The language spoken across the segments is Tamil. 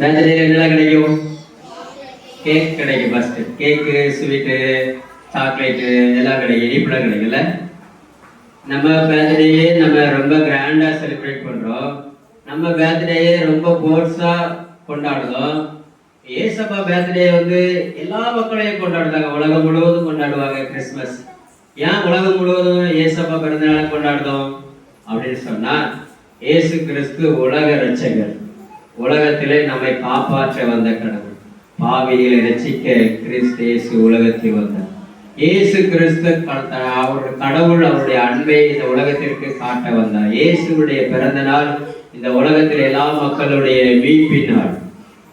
பர்த்டேல என்னெல்லாம் கிடைக்கும்? கேக் கிடைக்கும் ஃபர்ஸ்ட் கேக்கு ஸ்வீட்டு சாக்லேட்டு எல்லாம் கிடைக்கும். இனிப்புலாம் கிடைக்கும்ல? நம்ம பேர்த்டேயே நம்ம ரொம்ப கிராண்டாக செலிப்ரேட் பண்ணுறோம் நம்ம பேர்த்டேயே ரொம்ப ஃபோர்ஸாக கொண்டாடுறோம். ஏசப்பா பேர்த்டே வந்து எல்லா மக்களையும் கொண்டாடுறாங்க. உலகம் முழுவதும் கொண்டாடுவாங்க கிறிஸ்மஸ். ஏன் உலகம் முழுவதும் ஏசப்பா பிறந்தநாளை கொண்டாடுறோம்? அப்படின்னு சொன்னால் இயேசு கிறிஸ்து உலக ரட்சகர் உலகத்திலே நம்மை காப்பாற்ற வந்த கடவுள். பாவிகளை ரசிக்க கிறிஸ்து இயேசு உலகத்தில் வந்தார். இயேசு கிறிஸ்து அவருடைய கடவுள் அவருடைய அன்பை இந்த உலகத்திற்கு காட்ட வந்தார். இயேசுடைய பிறந்த நாள் இந்த உலகத்தில் எல்லா மக்களுடைய மீட்பின் நாள்.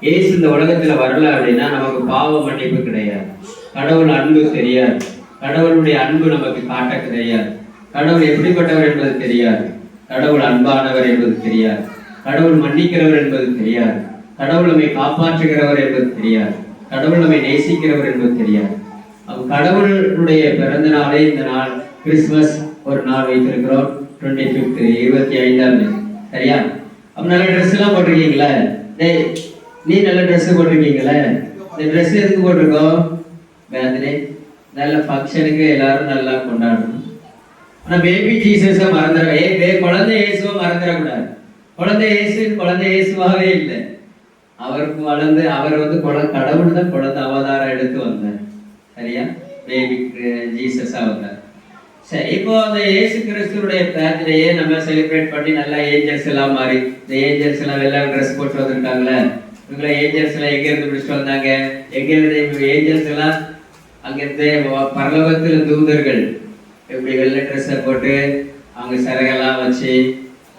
இயேசு இந்த உலகத்துல வரல அப்படின்னா நமக்கு பாவ மன்னிப்பு கிடையாது. கடவுள் அன்பு தெரியாது. கடவுளுடைய அன்பு நமக்கு காட்ட கிடையாது. கடவுள் எப்படிப்பட்டவர் என்பது தெரியாது. கடவுள் அன்பானவர் என்பது தெரியாது. கடவுள் மன்னிக்கிறவர் என்பது தெரியாது. கடவுள் நம்மை காப்பாற்றுகிறவர் என்பது தெரியாது. கடவுள் நம்மை நேசிக்கிறவர் என்பது தெரியாது. கடவுளுடைய பிறந்த நாளே இந்த நாள் கிறிஸ்துமஸ் ஒரு நாள் வைத்திருக்கிறோம். டுவெண்ட்டி ஃபிஃப்த் இருபத்தி ஐந்தாம் தேதி. சரியா? அப்ப நல்ல ட்ரெஸ் எல்லாம் போட்டிருக்கீங்களா? டேய் நீ நல்ல ட்ரெஸ் போட்டிருக்கீங்களே? இந்த ட்ரெஸ் எதுக்கு போட்டிருக்கோம் பர்த்டே நல்ல ஃபங்க்ஷனுக்கு எல்லாரும் நல்லா கொண்டாடணும். ஆனா பேபி ஜீசஸை மறந்துட ஏ குழந்தை இயேசுவை மறந்துடக்கூடாது. குழந்தை இயேசு குழந்தை இயேசுவாகவே இல்லை. அவருக்கு வளர்ந்து அவர் வந்து குழ கடவுள் தான் குழந்தை அவதாரம் எடுத்து வந்தார். சரியா? பேபி ஜீசஸாக வந்தார் சரி இப்போ அந்த இயேசு கிறிஸ்துடைய பர்த்டேயே நம்ம செலிப்ரேட் பண்ணி நல்லா ஏஞ்சல்ஸ் எல்லாம் மாறி இந்த ஏஞ்சல்ஸ் எல்லாம் எல்லாம் ட்ரெஸ் போட்டு வந்திருக்காங்களே? இவங்கள ஏஞ்சல்ஸ் எல்லாம் எங்கேருந்து பிடிச்சிட்டு வந்தாங்க? எங்கேருந்து இப்போ ஏஞ்சல்ஸ் எல்லாம்? அங்கிருந்து பரலோகத்தில் தூதர்கள். இப்படி வெள்ளை ட்ரெஸ்ஸை போட்டு அவங்க சிறகெல்லாம் வச்சு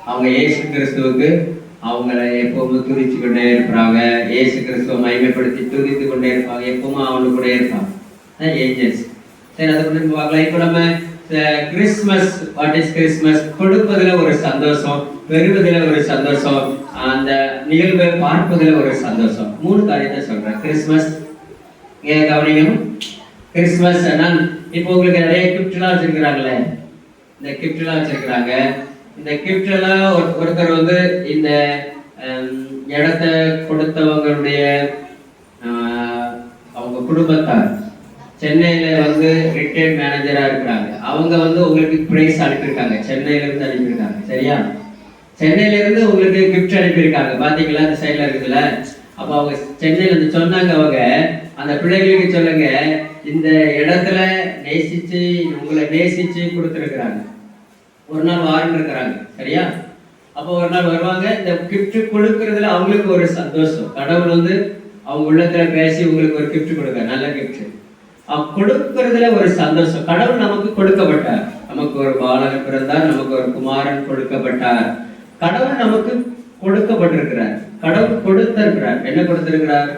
அவங்க இயேசு கிறிஸ்துவுக்கு அவங்கள எப்பவும் துதிச்சு கொண்டே இருப்பாங்க. இயேசு கிறிஸ்துவ மைமைப்படுத்தி துதித்து கொண்டே இருப்பாங்க. எப்பவும் அவனு கூட இருப்பாங்க. ஏஞ்சல்ஸ் சரி அதை கொண்டு பார்க்கலாம். இப்போ நம்ம கிறிஸ்மஸ் வாட் இஸ் கிறிஸ்மஸ் கொடுப்பதுல ஒரு சந்தோஷம் பெறுவதில் ஒரு சந்தோஷம் அந்த நிகழ்வை பார்ப்பதில் ஒரு சந்தோஷம். மூணு காரியத்தை சொல்றேன். கிறிஸ்மஸ் இங்க கவனிக்கணும். கிறிஸ்மஸ் இப்போ உங்களுக்கு நிறைய கிஃப்ட்லாம் வச்சிருக்கிறாங்களே. இந்த கிஃப்ட்லாம் வச்சிருக்கிறாங்க. இந்த gift எல்லாம் ஒரு- ஒருத்தர் வந்து இந்த இடத்த கொடுத்தவங்களுடைய அவங்க குடும்பத்தார். சென்னையில வந்து ரிட்டையர்ட் மேனேஜரா இருக்கிறாங்க. அவங்க வந்து உங்களுக்கு பிரைஸ் அனுப்பியிருக்காங்க. சென்னையில இருந்து அனுப்பியிருக்காங்க. சரியா? சென்னையில இருந்து உங்களுக்கு கிஃப்ட் அனுப்பியிருக்காங்க. பாத்தீங்களா? அந்த சைட்ல இருக்குல்ல அப்ப அவங்க சென்னையில இருந்து சொன்னாங்க அவங்க. அந்த பிள்ளைகளுக்கு சொல்லுங்க. இந்த இடத்துல நேசிச்சு உங்களை நேசிச்சு கொடுத்துருக்குறாங்க. ஒரு நாள் வாரன் இருக்கிறாங்க சரியா? அப்போ ஒரு நாள் வருவாங்க இந்த கிஃப்ட் கொடுக்கறதுல அவங்களுக்கு ஒரு சந்தோஷம். கடவுள் வந்து அவங்க உள்ளத்துல பேசி உங்களுக்கு ஒரு கிஃப்ட் கொடுக்க நல்ல கிஃப்ட் அவ கொடுக்கறதுல ஒரு சந்தோஷம். கடவுள் நமக்கு கொடுக்கப்பட்டார். நமக்கு ஒரு பாலகன் பிறந்தார் நமக்கு ஒரு குமாரன் கொடுக்கப்பட்டார். கடவுள் நமக்கு கொடுக்கப்பட்டிருக்கிறார். கடவுள் கொடுத்திருக்கிறார். என்ன கொடுத்திருக்கிறார்?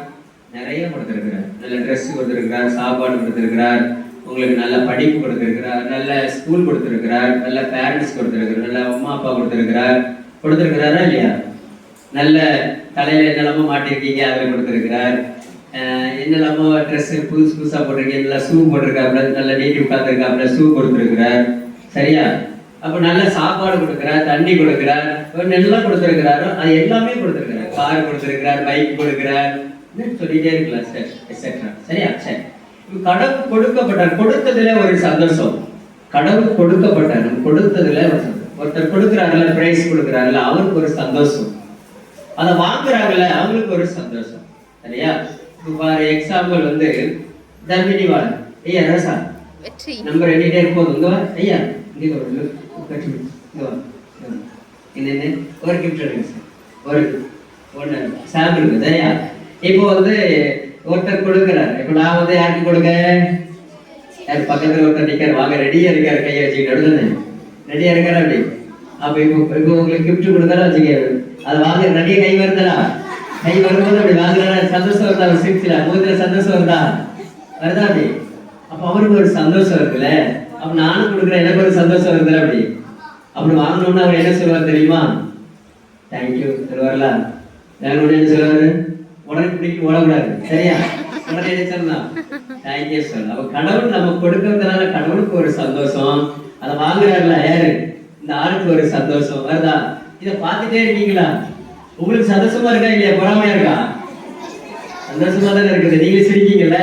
நிறைய கொடுத்திருக்கிறார். நல்ல ட்ரெஸ் கொடுத்திருக்கிறார் சாப்பாடு கொடுத்திருக்கிறார். உங்களுக்கு நல்ல படிப்பு கொடுத்திருக்கிறார் நல்ல ஸ்கூல் கொடுத்திருக்கிறார் நல்ல பேரண்ட்ஸ் கொடுத்திருக்கிறார் நல்ல அம்மா அப்பா கொடுத்திருக்கிறார். கொடுத்துருக்கிறாரா இல்லையா? நல்ல தலையில என்னெல்லாமோ மாட்டிருக்கீங்க அதில் கொடுத்துருக்கிறார். என்னெல்லாமோ ட்ரெஸ் புதுசு புதுசாக போட்டிருக்கீங்க நல்லா ஷூ போட்டிருக்காப்புல நல்ல நீட்டி உட்காந்துருக்காப்புல ஷூ கொடுத்துருக்கிறார். சரியா? அப்போ நல்ல சாப்பாடு கொடுக்குறார் தண்ணி கொடுக்குறார் இவர் எல்லாம் கொடுத்திருக்கிறாரோ அது எல்லாமே கொடுத்துருக்கிறார். கார் கொடுத்துருக்கிறார் பைக் கொடுக்குறார். சொல்லிட்டே இருக்கலாம் சார் எக்ஸெட்ரா சரியா? சரி. கடவுள் கொடுக்கப்பட்டார் கொடுத்ததுல ஒரு சந்தோஷம். கடவுள் கொடுக்கப்பட்டார் நம்ம கொடுத்ததுல ஒருத்தர் கொடுக்குறாருல பிரைஸ் கொடுக்குறாருல அவருக்கு ஒரு சந்தோஷம். அதை வாங்குறாங்கல்ல அவங்களுக்கு ஒரு சந்தோஷம். சரியா? இப்போ பாரு எக்ஸாம்பிள் வந்து தர்மினி வாழ. ஐயா ரசா. வெற்றி. நம்பர் எண்ணிட்டே போதும் இங்க ஐயா இங்க ஒரு. என்னென்ன? ஒரு கிஃப்ட் எடுங்க சார் ஒரு ஒன்று சாம்பிள் சரியா? இப்போ வந்து ஒருத்தர் கொடுக்கிறார். இப்ப நான் வந்து யாருக்கு கொடுங்க யார் பக்கத்துல ஒருத்தர் நிற்கிறார் வாங்க ரெடியா இருக்காரு கையை வச்சு நடுதுன்னு ரெடியா இருக்காரு அப்படி? அப்ப இப்போ இப்போ உங்களுக்கு கிஃப்ட் கொடுத்தாரா வச்சுக்க அது வாங்க ரெடியா கை வருதா? கை வரும்போது அப்படி வாங்குறா சந்தோஷம் வருதா? ஒரு சிரிச்சுல முகத்துல சந்தோஷம் வருதா? வருதா அப்படி? அப்ப அவருக்கு ஒரு சந்தோஷம் இருக்குல்ல? அப்ப நானும் கொடுக்குறேன். எனக்கு ஒரு சந்தோஷம் வருதுல அப்படி? அப்படி வாங்கணும்னு அவர் என்ன சொல்லுவார் தெரியுமா? தேங்க்யூ சொல்லுவார்ல என்ன சொல்லுவாரு? உடனே பிடிக்க ஓடக்கூடாது. சரியா? உடனே என்ன சொல்லலாம் தேங்க்யூ கடவுள் நம்ம கொடுக்கறதுனால கடவுளுக்கு ஒரு சந்தோஷம். அதை வாங்குறாருல யாரு? இந்த ஆளுக்கு ஒரு சந்தோஷம். வருதா? இதை பார்த்துட்டே இருக்கீங்களா? உங்களுக்கு சந்தோஷமா இருக்கா இல்லையா? பொறாமையா இருக்கா? சந்தோஷமா தானே இருக்குது. நீங்க சிரிக்கீங்கல்ல?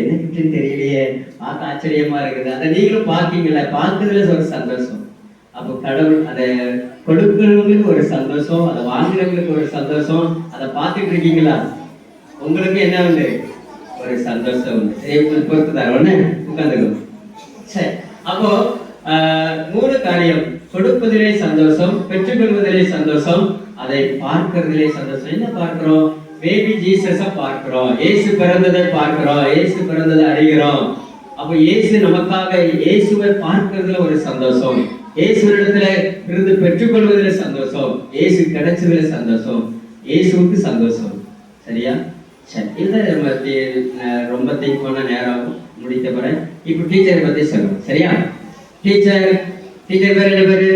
என்ன கிட்டுன்னு தெரியலையே. பார்க்க ஆச்சரியமா இருக்குது. அதை நீங்களும் பார்க்கீங்கல்ல. பார்க்கறதுல ஒரு சந்தோஷம். அப்போ கடவுள் அதை கொடுக்கிறவங்களுக்கு ஒரு சந்தோஷம் அதை வாங்குறவங்களுக்கு ஒரு சந்தோஷம் அதை பார்த்துட்டு இருக்கீங்களா? உங்களுக்கு என்ன உண்டு? ஒரு சந்தோஷம். உண்டு சரி உங்களுக்கு பொறுத்து தர ஒண்ணு உட்காந்துக்கோ. சரி அப்போ மூணு காரியம். கொடுப்பதிலே சந்தோஷம் பெற்றுக்கொள்வதிலே சந்தோஷம் அதை பார்க்கறதிலே சந்தோஷம். என்ன பார்க்கிறோம்? பேபி ஜீசஸ பார்க்கிறோம். இயேசு பிறந்ததை பார்க்கிறோம். ஏசு பிறந்ததை அறிகிறோம். அப்போ இயேசு நமக்காக இயேசுவை பார்க்கறதுல ஒரு சந்தோஷம். இயேசுவிடத்துல இருந்து பெற்றுக்கொள்வதில் சந்தோஷம் இயேசு கிடைச்சதுல சந்தோஷம் இயேசுவுக்கு சந்தோஷம். சரியா? சரி இதை நம்ம ரொம்ப திங்க் பண்ண நேரம் முடித்த பிறகு இப்போ டீச்சரை பத்தி சொல்லணும் சரியா? டீச்சர் டீச்சர் பேர் என்ன பேர்?